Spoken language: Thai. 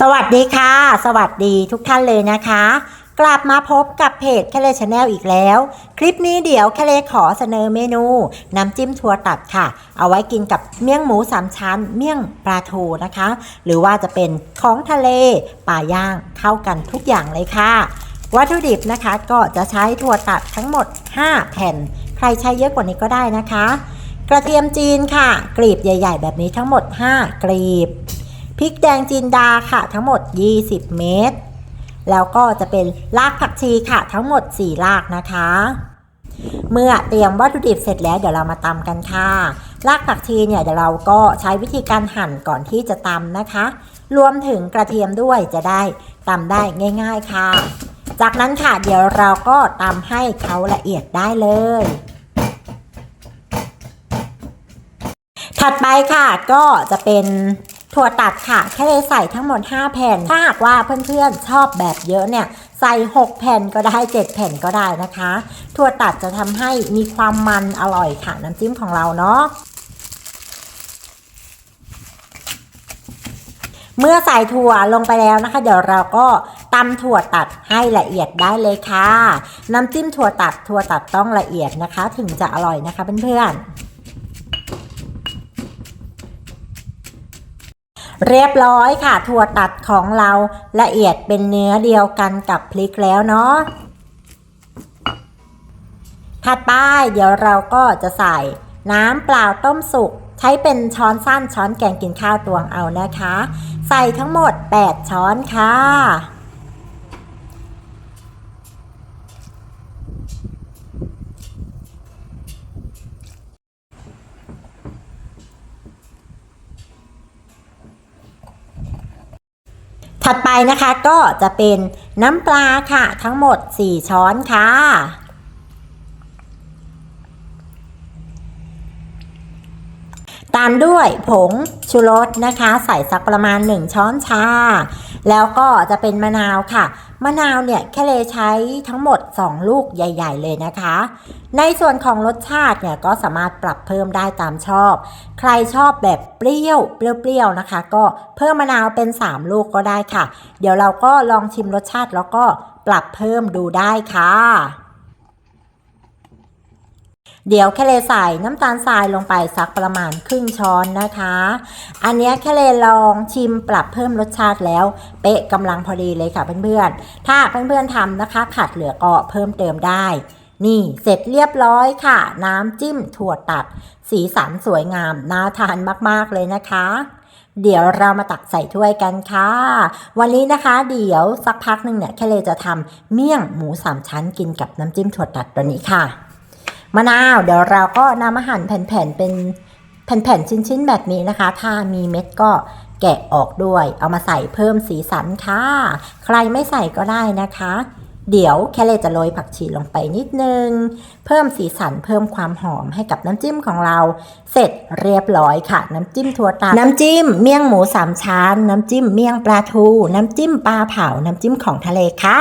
สวัสดีค่ะ สวัสดีทุกท่านเลยนะคะ กลับมาพบกับเพจแคเลชาแนลอีกแล้ว คลิปนี้เดี๋ยวแคเลขอเสนอเมนู น้ำจิ้มถั่วตัดค่ะ เอาไว้กินกับเมี่ยงหมูสามชั้น เมี่ยงปลาทูนะคะ หรือว่าจะเป็นของทะเลปลาย่างเข้ากันทุกอย่างเลยค่ะ วัตถุดิบนะคะก็จะใช้ถั่วตัดทั้งหมด 5 แผ่น ใครใช้เยอะกว่านี้ก็ได้นะคะ กระเทียมจีนค่ะ กลีบใหญ่ ๆ แบบนี้ทั้งหมด 5 กลีบ พริกแดงจินดาค่ะทั้งหมด 20 เม็ดแล้วก็จะเป็นรากผักชีค่ะทั้งหมด 4 รากนะคะ เมื่อเตรียมวัตถุดิบเสร็จแล้วเดี๋ยวเรามาตำกันค่ะ รากผักชีเนี่ยเดี๋ยวเราก็ใช้วิธีการหั่นก่อนที่จะตำนะคะ รวมถึงกระเทียมด้วยจะได้ตำได้ง่าย ๆค่ะ จากนั้นค่ะเดี๋ยวเราก็ตำให้เขาละเอียดได้เลยถัดไปค่ะก็จะเป็น ถั่วตัดค่ะ แค่ใส่ทั้งหมด 5 แผ่น ถ้าหากว่าเพื่อนๆชอบแบบเยอะเนี่ยใส่ 6 แผ่นก็ได้ 7 แผ่นก็ได้นะคะ ถั่วตัดจะทำให้มีความมันอร่อยค่ะ น้ำจิ้มของเราเนาะเมื่อใส่ถั่วลงไปแล้วนะคะ เดี๋ยวเราก็ตำถั่วตัดให้ละเอียดได้เลยค่ะ น้ำจิ้มถั่วตัดถั่วตัดต้องละเอียดนะคะ ถึงจะอร่อยนะคะเพื่อนๆ เรียบร้อยค่ะ ถั่วตัดของเราละเอียดเป็นเนื้อเดียวกันกับพริกแล้วเนาะถัดไปเดี๋ยวเราก็จะใส่น้ำเปล่าต้มสุกใช้เป็นช้อนสั้นช้อนแกงกินข้าวตวงเอานะคะ ใส่ทั้งหมด 8 ช้อนค่ะ ถัดไปนะคะก็จะเป็นน้ำปลาค่ะทั้งหมด 4 ช้อนค่ะ ตามด้วยผงชูรสนะคะ ใส่สักประมาณ 1 ช้อนชา แล้วก็จะเป็นมะนาวค่ะ มะนาวเนี่ยแค่เลยใช้ทั้งหมด 2 ลูกใหญ่ ๆ เลยนะคะ ในส่วนของรสชาติเนี่ยก็สามารถปรับเพิ่มได้ตามชอบ ใครชอบแบบเปรี้ยวเปรี้ยวๆนะคะ ก็เพิ่มมะนาวเป็น 3 ลูกก็ได้ค่ะ เดี๋ยวเราก็ลองชิมรสชาติแล้วก็ปรับเพิ่มดูได้ค่ะ เดี๋ยวแค่เลใส่น้ำตาลทรายลงไปสักประมาณครึ่งช้อนนะคะ อันนี้แค่เลลองชิมปรับเพิ่มรสชาติแล้ว เป๊ะกำลังพอดีเลยค่ะเพื่อนๆ ถ้าเพื่อนๆทำนะคะขัดเหลือก็เพิ่มเติมได้ นี่เสร็จเรียบร้อยค่ะ น้ำจิ้มถั่วตัด สีสันสวยงามน่าทานมากๆเลยนะคะเดี๋ยวเรามาตักใส่ถ้วยกันค่ะ วันนี้นะคะ เดี๋ยวสักพักหนึ่งเนี่ยแค่เลยจะทำเมี่ยงหมูสามชั้นกินกับน้ำจิ้มถั่วตัดตัวนี้ค่ะ มะนาวเดี๋ยวเราก็นำมาหั่นแผ่นๆเป็นแผ่นๆชิ้นๆแบบนี้นะคะ ถ้ามีเม็ดก็แกะออกด้วย เอามาใส่เพิ่มสีสันค่ะ ใครไม่ใส่ก็ได้นะคะ เดี๋ยวแค่เลยจะโรยผักชีลงไปนิดนึง เพิ่มสีสันเพิ่มความหอมให้กับน้ำจิ้มของเรา เสร็จเรียบร้อยค่ะ น้ำจิ้มถั่วตัดน้ำจิ้มเมี่ยงหมูสามชั้น น้ำจิ้มเมี่ยงปลาทู น้ำจิ้มปลาเผา น้ำจิ้มของทะเลค่ะ